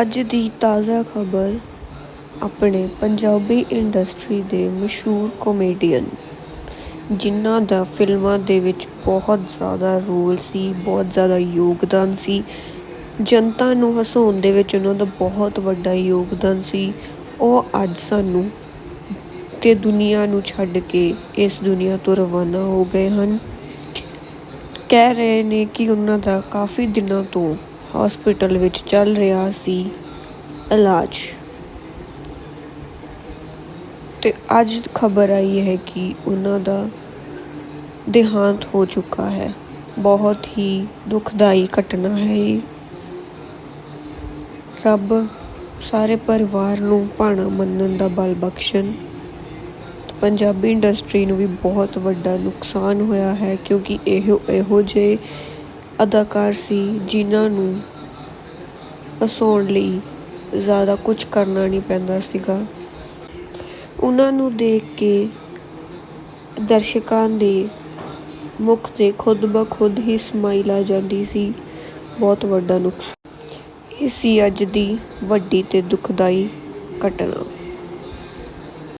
ਅੱਜ ਦੀ ਤਾਜ਼ਾ ਖਬਰ, ਆਪਣੇ ਪੰਜਾਬੀ ਇੰਡਸਟਰੀ ਦੇ ਮਸ਼ਹੂਰ ਕਾਮੇਡੀਅਨ ਜਿਨ੍ਹਾਂ ਦਾ ਫਿਲਮਾਂ ਦੇ ਵਿੱਚ ਬਹੁਤ ਜ਼ਿਆਦਾ ਰੋਲ ਸੀ, ਬਹੁਤ ਜ਼ਿਆਦਾ ਯੋਗਦਾਨ ਸੀ। ਜਨਤਾ ਨੂੰ ਹਸਾਉਣ ਦੇ ਵਿੱਚ ਉਹਨਾਂ ਦਾ ਬਹੁਤ ਵੱਡਾ ਯੋਗਦਾਨ ਸੀ। ਉਹ ਅੱਜ ਸਾਨੂੰ ਤੇ ਦੁਨੀਆ ਨੂੰ ਛੱਡ ਕੇ ਇਸ ਦੁਨੀਆ ਤੋਂ ਰਵਾਨਾ ਹੋ ਗਏ ਹਨ। ਕਹਿ ਰਹੇ ਨੇ ਕਿ ਉਹਨਾਂ ਦਾ ਕਾਫੀ ਦਿਨਾਂ ਤੋਂ ਹਸਪੀਟਲ ਵਿੱਚ ਚੱਲ ਰਿਹਾ ਸੀ ਇਲਾਜ। ਤੇ ਅੱਜ ਖਬਰ ਆਈ ਹੈ ਕਿ ਉਹਨਾਂ ਦਾ ਦੇਹਾਂਤ ਹੋ ਚੁੱਕਾ ਹੈ। ਬਹੁਤ ਹੀ ਦੁਖਦਾਈ ਘਟਨਾ ਹੈ ਇਹ। ਰੱਬ ਸਾਰੇ ਪਰਿਵਾਰ ਨੂੰ ਭਾਣਾ ਮੰਨਣ ਦਾ ਬਲ ਬਖਸ਼ਣ। ਪੰਜਾਬੀ ਇੰਡਸਟਰੀ ਨੂੰ ਵੀ ਬਹੁਤ ਵੱਡਾ ਨੁਕਸਾਨ ਹੋਇਆ ਹੈ ਕਿਉਂਕਿ ਇਹੋ ਇਹੋ ਜਿਹੇ ਅਦਾਕਾਰ ਸੀ ਜਿਨ੍ਹਾਂ ਨੂੰ ਹਸਾਉਣ ਲਈ ਜ਼ਿਆਦਾ ਕੁਝ ਕਰਨਾ ਨਹੀਂ ਪੈਂਦਾ ਸੀਗਾ। ਉਹਨਾਂ ਨੂੰ ਦੇਖ ਕੇ ਦਰਸ਼ਕਾਂ ਦੇ ਮੁਖ ਤੇ ਖੁਦ ਬਖੁਦ ਹੀ ਸਮਾਈਲ ਆ ਜਾਂਦੀ ਸੀ। ਬਹੁਤ ਵੱਡਾ ਨੁਕਸਾਨ ਇਹ ਸੀ ਅੱਜ ਦੀ ਵੱਡੀ ਤੇ ਦੁਖਦਾਈ ਘਟਨਾ।